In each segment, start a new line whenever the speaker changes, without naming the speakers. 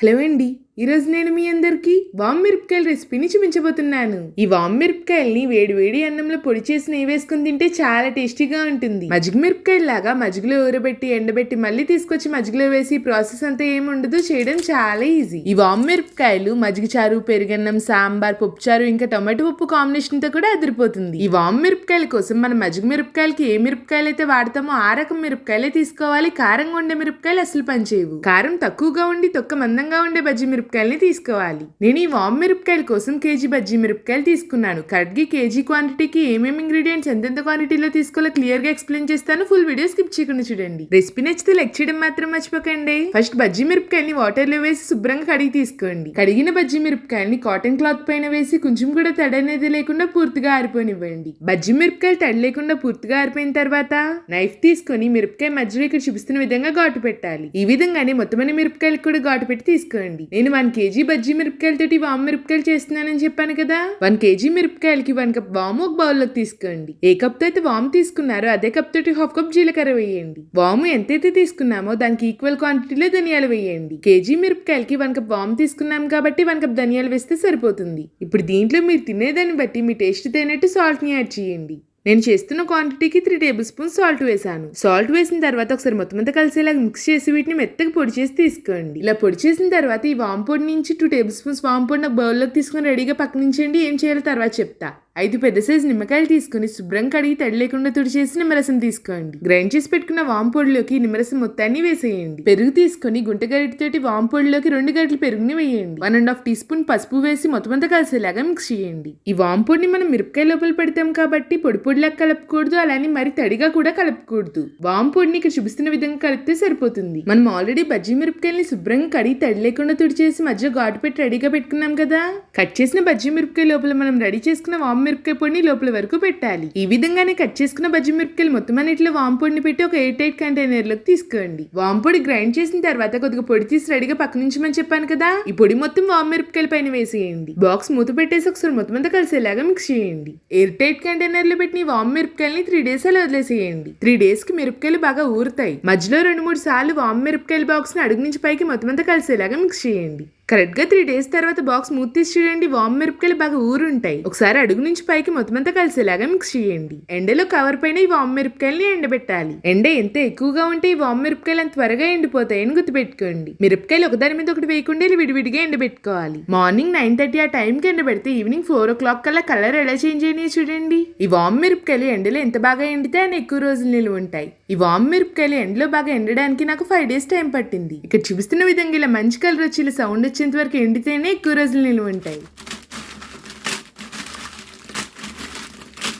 Hello అండి ఈరోజు నేను మీ అందరికి వామ్ మిరపకాయల రెసిపీని చూపించబోతున్నాను. ఈ వామ్ మిరపకాయల్ని వేడివేడి అన్నంలో పొడి చేసి నెయ్యి వేసుకుని తింటే చాలా టేస్టీగా ఉంటుంది. మజ్జిగ మిరపకాయల లాగా మజ్జిగలో ఊరబెట్టి ఎండబెట్టి మళ్ళీ తీసుకొచ్చి మజ్జిగలో వేసి ప్రాసెస్ అంతా ఏముండదు చేయడం చాలా ఈజీ. ఈ వామ్ మిరపకాయలు మజ్జిగ చారు పెరుగన్నం సాంబార్ పప్పుచారు ఇంకా టొమాటో పప్పు కాంబినేషన్తో కూడా అదిరిపోతుంది. ఈ వామ్ మిరపకాయల కోసం మనం మజ్జిగ మిరపకాయలకి ఏ మిరపకాయలు అయితే వాడతామో ఆ రకం మిరపకాయలే తీసుకోవాలి. కారంగా ఉండే మిరపకాయలు అసలు పనిచేయవు. కారం తక్కువగా ఉండి తొక్క మందంగా ఉండే బజ్జీ మిరపకాయలని తీసుకోవాలి. నేను ఈ వామ్ మిరపకాయల కోసం కేజీ బజ్జీ మిరపకాయలు తీసుకున్నాను. కరెక్ట్గా కేజీ క్వాంటిటీకి ఏమేమి ఇంగ్రీడియంట్స్ ఎంతెంత క్వాంటిటీలో తీసుకోవాలో క్లియర్గా ఎక్స్ప్లెయిన్ చేస్తాను. ఫుల్ వీడియో స్కిప్ చేయకుండా చూడండి. రెసిపీ నచ్చితే లెక్ చేయడం మాత్రం మర్చిపోకండి. ఫస్ట్ బజ్జీ మిరపకాయని వాటర్లో వేసి శుభ్రంగా కడిగి తీసుకోండి. కడిగిన బజ్జీ మిరపకాయల్ని కాటన్ క్లాత్ పైన వేసి కొంచెం కూడా తడి అనేది లేకుండా పూర్తిగా ఆరిపోనివ్వండి. బజ్జీ మిరపకాయలు తడి లేకుండా పూర్తిగా ఆరిపోయిన తర్వాత నైఫ్ తీసుకొని మిరపకాయ మధ్యలో ఇక్కడ చూపిస్తున్న విధంగా ఘాటు పెట్టాలి. ఈ విధంగానే మొత్తమైన మిరపకాయలు మిరపకాయలకు కూడా ఘాటు పెట్టి తీసుకోండి. నేను వన్ కేజీ బజ్జీ మిరపకాయలతోటి వాము మిరపకాయలు చేస్తున్నానని చెప్పాను కదా. వన్ కేజీ మిరపకాయలకి వన్ కప్ వాము ఒక బౌల్ తీసుకోండి. ఏ కప్తో అయితే వాము తీసుకున్నారో అదే కప్ తోటి హాఫ్ కప్ జీలకర్ర వేయండి. వాము ఎంతైతే తీసుకున్నామో దానికి ఈక్వల్ క్వాంటిటీలో ధనియాలు వేయండి. కేజీ మిరపకాయలకి వన్ కప్ వాము తీసుకున్నాం కాబట్టి వన్ కప్ ధనియాలు వేస్తే సరిపోతుంది. ఇప్పుడు దీంట్లో మీరు తినేదాన్ని బట్టి మీ టేస్ట్ తేనట్టు సాల్ట్ని యాడ్ చేయండి. నేను చేస్తున్న క్వాంటిటీకి త్రీ టేబుల్ స్పూన్ సాల్ట్ వేసాను సాల్ట్ వేసిన తర్వాత ఒకసారి మొత్తం అంతా కలిసేలాగా మిక్స్ చేసి వీటిని మెత్తగా పొడి చేసి తీసుకోండి. ఇలా పొడి చేసిన తర్వాత ఈ వామ్ పొడి నుంచి టూ టేబుల్ స్పూన్స్ వామ్ పొడి నాకు బౌల్లోకి తీసుకొని రెడీగా పక్కనుంచండి. ఏం చేయాలో తర్వాత చెప్తా. ఐదు పెద్ద సైజు నిమ్మకాయలు తీసుకుని శుభ్రం కడిగి తడి లేకుండా తుడిచేసి నిమ్మరసం తీసుకోండి. గ్రైండ్ చేసి పెట్టుకున్న వాంపొడిలోకి నిమ్మరసం మొత్తాన్ని వేసేయండి. పెరుగు తీసుకొని గుంట గరిటతోటి వాంపొడిలోకి రెండు గరిటలు పెరుగుని వేయండి. One and half teaspoon పసుపు వేసి మొత్తం అంతా కలిసేలాగా మిక్స్ చేయండి. ఈ వాంపొడిని మనం మిరపకాయ లోపల పెడతాం కాబట్టి పొడి పొడిలా కలపకూడదు అలానే మరి తడిగా కూడా కలపకూడదు. వాంపొడిని ఇక్కడ చూపిస్తున్న విధంగా కలిపితే సరిపోతుంది. మనం ఆల్రెడీ బజ్జీ మిరపకాయల్ని శుభ్రంగా కడిగి తడి లేకుండా తుడిచేసి మధ్య ఘాటు పెట్టి రెడీగా పెట్టుకున్నాం కదా? కట్ చేసిన బజ్జీ మిరపకాయ లోపల మనం రెడీ చేసుకున్న వామ్ మిరపకాయ పొడిని లోపల వరకు పెట్టాలి. ఈ విధంగానే కట్ చేసుకున్న బజ్జి మిరపకాయలు మొత్తం అన్నిటిలో వామ్ పొడిని పెట్టి ఒక ఎయిట్ ఎయిట్ కంటైనర్లోకి తీసుకోండి వాంపొడి గ్రైండ్ చేసిన తర్వాత కొద్దిగా పొడి తీసి రెడీగా పక్క నుంచి మనం చెప్పాను కదా? ఈ పొడి మొత్తం వామ్ మిరపకాయల పైన వేసేయండి. బాక్స్ మూత పెట్టేసి ఒకసారి మొత్తం అంతా కలిసేలాగా మిక్స్ చేయండి. ఎయిర్ టైట్ కంటైనర్లో పెట్టిన వామ్ మిరపకాయలని త్రీ డేస్ అలా వదిలేసేయండి. త్రీ డేస్కి మిరపకాయలు బాగా ఊరుతాయి. మధ్యలో రెండు మూడు సార్లు వామ్ మిరపకాయల బాక్స్ని అడుగు నుంచి పైకి మొత్తం అంతా కలిసేలాగా మిక్స్ చేయండి. కరెక్ట్గా త్రీ డేస్ తర్వాత బాక్స్ మూత తీసి చూడండి వామ్ మిరపకాయలు బాగా ఊరుంటాయి. ఒకసారి అడుగు నుంచి పైకి మొత్తం అంతా కలిసేలాగా మిక్స్ చేయండి. ఎండలో కవర్ పైన ఈ వామ్ మిరపకాయల్ని ఎండబెట్టాలి. ఎండ ఎంత ఎక్కువగా ఉంటే ఈ వామ్ మిరపకాయలు అంత త్వరగా ఎండిపోతాయని గుర్తుపెట్టుకోండి. మిరపకాయలు ఒకదాని మీద ఒకటి వేయకుండా విడివిడిగా ఎండబెట్టుకోవాలి. మార్నింగ్ నైన్ థర్టీ ఆ టైంకి ఎండబెడితే ఈవినింగ్ ఫోర్ ఓ క్లాక్ కల్లా కలర్ ఎలా చేంజ్ అయినాయి చూడండి. ఈ వామ్ మిరపకాయలు ఎండలో ఎంత బాగా ఎండితే అని ఎక్కువ రోజులు నిలువ ఉంటాయి. ఈ వామ్ మిరపకాయలు ఎండలో బాగా ఎండడానికి నాకు ఫైవ్ డేస్ టైం పట్టింది. ఇక్కడ చూపిస్తున్న విధంగా ఇలా మంచి కలర్ వచ్చి ఇలా సౌండ్ వచ్చేంత వరకు ఎండితేనే ఎక్కువ రోజులు నిలువ ఉంటాయి.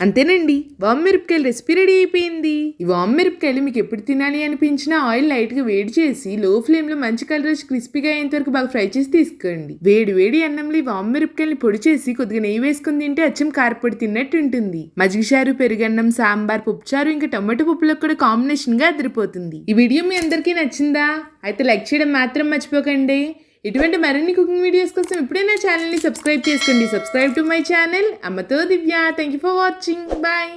అంతేనండి వామ్ మిరపకాయలు రెసిపీ రెడీ అయిపోయింది. ఈ వామ్ మిరపకాయలు మీకు ఎప్పుడు తినాలి అనిపించినా ఆయిల్ లైట్గా వేడి చేసి లో ఫ్లేమ్లో మంచి కలర్ వచ్చి క్రిస్పీగా అయ్యేంత వరకు బాగా ఫ్రై చేసి తీసుకోండి. వేడి వేడి అన్నంలో ఈ వామ్మిరపకాయలు పొడి చేసి కొద్దిగా నెయ్యి వేసుకుని తింటే అచ్చం కారపొడి తిన్నట్టు ఉంటుంది. మజ్జిగచారు పెరుగన్నం సాంబార్ పప్పుచారు ఇంకా టమాటో పప్పులకు కూడా కాంబినేషన్గా అదిరిపోతుంది. ఈ వీడియో మీ అందరికీ నచ్చిందా? అయితే లైక్ చేయడం మాత్రం మర్చిపోకండి. ఇటువంటి మరిన్ని కుకింగ్ వీడియోస్ కోసం ఇప్పుడే నా ఛానల్ని సబ్స్క్రైబ్ చేసుకోండి. సబ్స్క్రైబ్ టు మై ఛానల్ అమ్మతో Divya. Thank you for watching bye